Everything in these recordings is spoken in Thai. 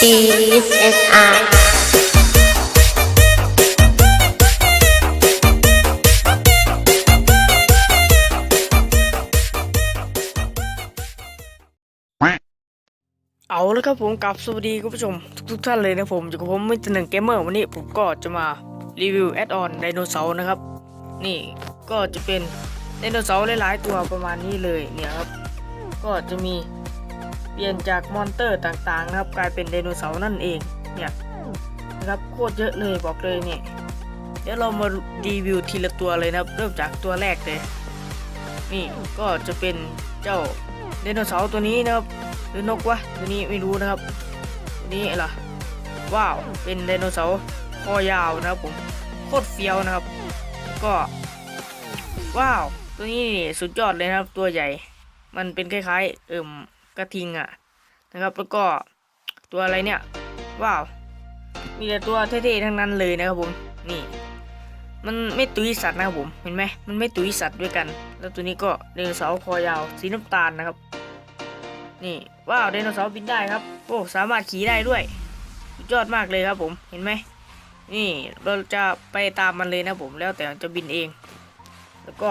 DSI เอาเลยครับผมกับสวัสดีคุณผู้ชมทุกท่านเลยนะผมอยู่กับผมมิสเตอร์หนึ่งเกมเมอร์วันนี้ผมก็จะมารีวิวแอดออนไดโนเสาร์นะครับ นี่ก็จะเป็นไดโนเสาร์หลายๆตัวประมาณนี้เลยเนี่ยครับ ก็จะมี เปลี่ยนจากมอนเตอร์ต่างๆนะครับ กลายเป็นไดโนเสาร์นั่นเองเนี่ยนะครับโคตรเยอะเลยบอกเลยเนี่ยเดี๋ยวเรามารีวิวทีละตัวเลยนะครับ เริ่มจากตัวแรกเลยนี่ก็จะเป็นเจ้าไดโนเสาร์ตัวนี้นะครับหรือนกวะตัวนี้ไม่รู้นะครับตัวนี้อะไรว้าวเป็นไดโนเสาร์คอยาวนะครับผมโคตรเฟี้ยวนะครับ ก็ว้าวตัวนี้นี่สุดยอดเลยนะครับตัวใหญ่ มันเป็นคล้ายๆเอิ่ม กระทิงอะนะครับ แล้วก็ตัวอะไรเนี่ย ว้าว มีแต่ตัวเท่ๆทั้งนั้นเลยนะครับผมนี่ มันไม่ตุยสัตว์นะครับผมเห็นไหมมันไม่ตุยสัตว์ด้วยกัน แล้วตัวนี้ก็ไดโนเสาร์คอยาวสีน้ำตาลนะครับ นี่ว้าวไดโนเสาร์บินได้ครับโอ้สามารถขี่ได้ด้วยยอดมากเลยครับผมเห็นไหมนี่เราจะไปตามมันเลยนะผมแล้วแต่จะบินเอง แล้วก็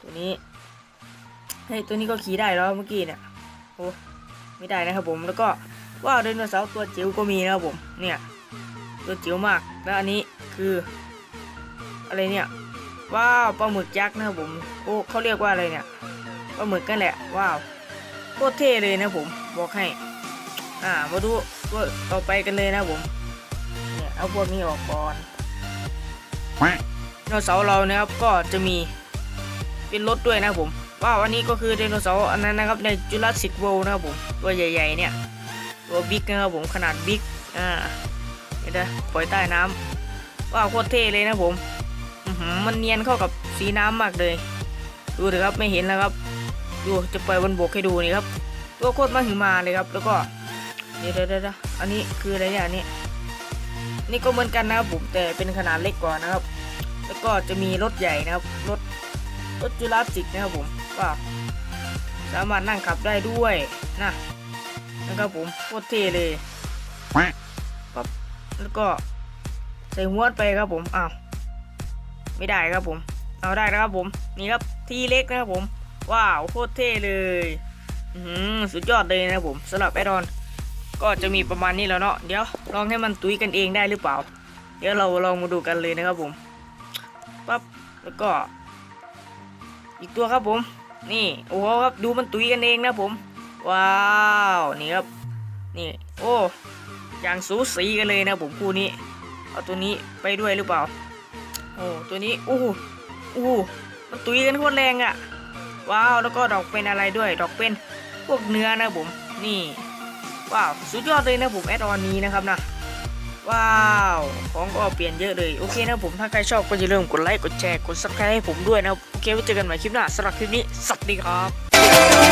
ตัวนี้เฮ้ยตัวนี้ก็ขี่ได้แล้วเมื่อกี้เนี่ย โอ้ไม่ได้นะครับผมแล้วก็ว้าวไดโนเสาร์ตัวจิ๋วก็มีนะครับผมเนี่ยตัวจิ๋วมากแล้วอันนี้คืออะไรเนี่ยว้าวปลาหมึกยักษ์นะครับผมโอ้เขาเรียกว่าอะไรเนี่ยปลาหมึกกันแหละว้าวโคตรเท่เลยนะผมบอกให้อ่ามาดูตัวต่อไปกันเลยนะผมเนี่ยเอาพวกนี้ออกก่อนไดโนเสาร์เรานะครับก็จะมีเป็นรถด้วยนะผม ว้าวอันนี้ก็คือไดโนเสาร์อันนั้นนะครับในจุลศิกโวนะครับผมตัวใหญ่ๆเนี่ยตัวบิ๊กนะครับผมขนาดบิ๊กอ่าเดี๋ยวนะปล่อยใต้น้ำว้าวโคตรเท่เลยนะผมหือมันเนียนเข้ากับสีน้ำมากเลย ดูเถอะครับไม่เห็นแล้วครับ ดูจะปล่อยบนบกให้ดูนี่ครับตัวโคตรมาหิมาเลยครับ แล้วก็เดี๋ยวเดี๋ยวเดี๋ยวอันนี้คืออะไรเนี่ยอันนี้นี่ก็เหมือนกันนะครับผมแต่เป็นขนาดเล็กกว่านะครับ แล้วก็จะมีรถใหญ่นะครับรถรถจูราสสิกนะครับผม ก็ สามารถนั่งขับได้ด้วยนะนะครับผมโคตรเท่เลยปั๊บแล้วก็ใส่หัวไปครับผมอ้าวไม่ได้ครับผม เอาได้นะครับผมนี่ครับทีเล็กนะครับผมว้าวโคตรเท่เลยอื้อหือสุดยอดเลยนะครับผมสำหรับแอดอนก็จะมีประมาณนี้แล้วเนาะเดี๋ยวลองให้มันตุ้ยกันเองได้หรือเปล่า เดี๋ยวเราลองมาดูกันเลยนะครับผมปั๊บแล้วก็ อีกตัวครับผม นี่โอ้โหครับดูมันตุยกันเองนะผม ว้าวนี่ครับนี่โอ้อย่างสูสีกันเลยนะผมคู่นี้เอาตัวนี้ไปด้วยหรือเปล่าโอ้ตัวนี้โอ้โหโอ้มันตุยกันโคตรแรงอะ่ะว้าวแล้วก็ดอกเป็นอะไรด้วย ดอกเป็นพวกเนื้อนะผมนี่ว้าวสุดยอดเลยนะผมแอดออนนี้นะครับนะ ว้าวของก็เปลี่ยนเยอะเลยโอเคนะผมถ้าใครชอบก็อย่าลืมกดไลค์กดแชร์กดซับสไครต์ให้ผมด้วยนะโอเคไว้เจอกันใหม่คลิปหน้าสำหรับคลิปนี้สวัสดีครับ